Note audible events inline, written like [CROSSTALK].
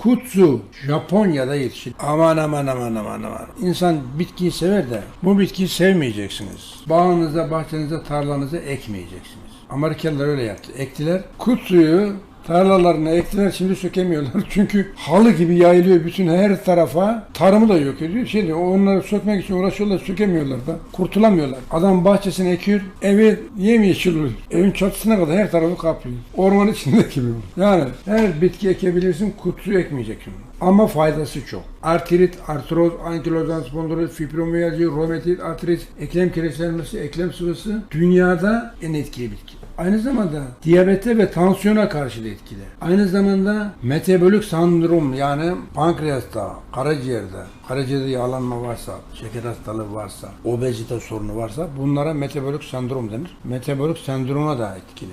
Kutsu Japonya'da yetişir. Aman aman aman aman aman. İnsan bitkiyi sever de bu bitkiyi sevmeyeceksiniz. Bağınıza, bahçenize, tarlanıza ekmeyeceksiniz. Amerikalılar öyle yaptı. Ektiler. Kutsuyu tarlalarına ektiler şimdi sökemiyorlar. [LAUGHS] Çünkü halı gibi yayılıyor bütün her tarafa. Tarımı da yok ediyor. Şey onları sökmek için uğraşıyorlar sökemiyorlar da. Kurtulamıyorlar. Adam bahçesine ekiyor. Evi yemyeşil oluyor. Evin çatısına kadar her tarafı kaplıyor. Orman [LAUGHS] içindeki gibi. Yani her bitki ekebilirsin kutsuyu ekmeyeceksin. Ama faydası çok. Artrit, artroz, ankilozan spondoloz, fibromiyalji, romatit, artrit, eklem kireçlenmesi, eklem sıvısı dünyada en etkili bitki. Aynı zamanda diyabete ve tansiyona karşı da etkili. Aynı zamanda metabolik sendrom yani pankreasta, karaciğerde, karaciğerde yağlanma varsa, şeker hastalığı varsa, obezite sorunu varsa bunlara metabolik sendrom denir. Metabolik sendroma da etkili.